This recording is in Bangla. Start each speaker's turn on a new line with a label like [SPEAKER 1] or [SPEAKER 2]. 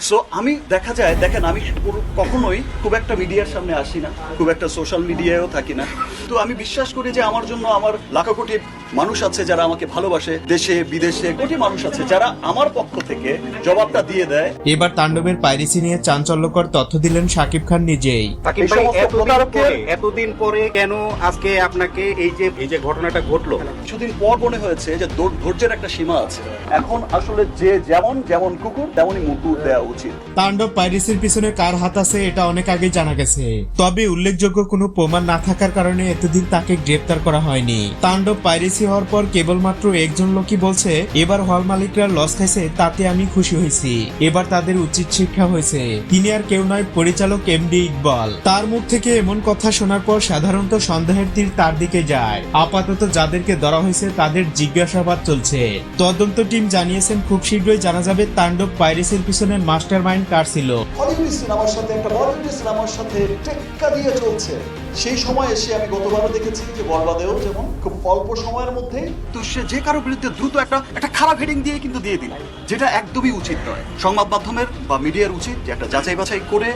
[SPEAKER 1] সো আমি দেখা যায়, দেখেন, আমি কখনোই খুব একটা মিডিয়ার সামনে আসি না, খুব একটা সোশ্যাল মিডিয়ায়ও থাকি না। তো আমি বিশ্বাস করি যে আমার জন্য আমার লাখো কোটি মানুষ আছে যারা আমাকে ভালোবাসে দেশে বিদেশে কোটি মানুষ আছে যারা আমার পক্ষ থেকে জবাবটা দিয়ে দেয়।
[SPEAKER 2] এবার তাণ্ডবের পাইরেসি নিয়ে চাঞ্চল্যকর তথ্য দিলেন শাকিব খান নিজেই।
[SPEAKER 3] সাকিব ভাই এতদিন পরে এতদিন পরে কেন আজকে আপনাকে এই যে এই যে ঘটনাটা ঘটলো?
[SPEAKER 1] কিছুদিন পর মনে হয়েছে যে ধৈর্যের একটা সীমা আছে। এখন আসলে যে যেমন যেমন কুকুর তেমনই মুকুর দেওয়া উচিত।
[SPEAKER 2] তাণ্ডব পাইরেসির পিছনে কার হাত আছে এটা অনেক আগে জানা গেছে। তবে উল্লেখযোগ্য কোনো প্রমাণ না থাকার কারণে এতদিন তাকে গ্রেপ্তার করা হয়নি। তাণ্ডব পাইরেসি হওয়ার পর কেবলমাত্র একজন লোকই বলছে, এবার হল মালিকরা লস খাইছে, তাতে আমি খুশি হয়েছি এবার তাদের উচিত শিক্ষা হয়েছে তিনি আর কেউ নয়, পরিচালক এমডি ইকবাল। তার মুখ থেকে এমন কথা শোনার পর সাধারণত সন্দেহের তীর তার দিকে যায়। আপাতত যাদেরকে ধরা হয়েছে তাদের জিজ্ঞাসাবাদ চলছে। তদন্ত টিম জানিয়েছেন, খুব শীঘ্রই জানা যাবে তাণ্ডব পাইরেসির পিছনে মাস্টার মাইন্ড কার ছিল।
[SPEAKER 1] সাথে একটা সাথে টেক্কা দিয়ে চলছে। সেই সময় এসে আমি গতবারও দেখেছি যে বরবাদেও যেমন খুব অল্প সময়ের মধ্যে তো সে যে কারও বিরুদ্ধে দ্রুত একটা একটা খারাপ হেডিং দিয়ে কিন্তু দিয়ে দিল, যেটা একদমই উচিত নয়। সংবাদ মাধ্যমের বা মিডিয়ার উচিত যে একটা যাচাই বাছাই করে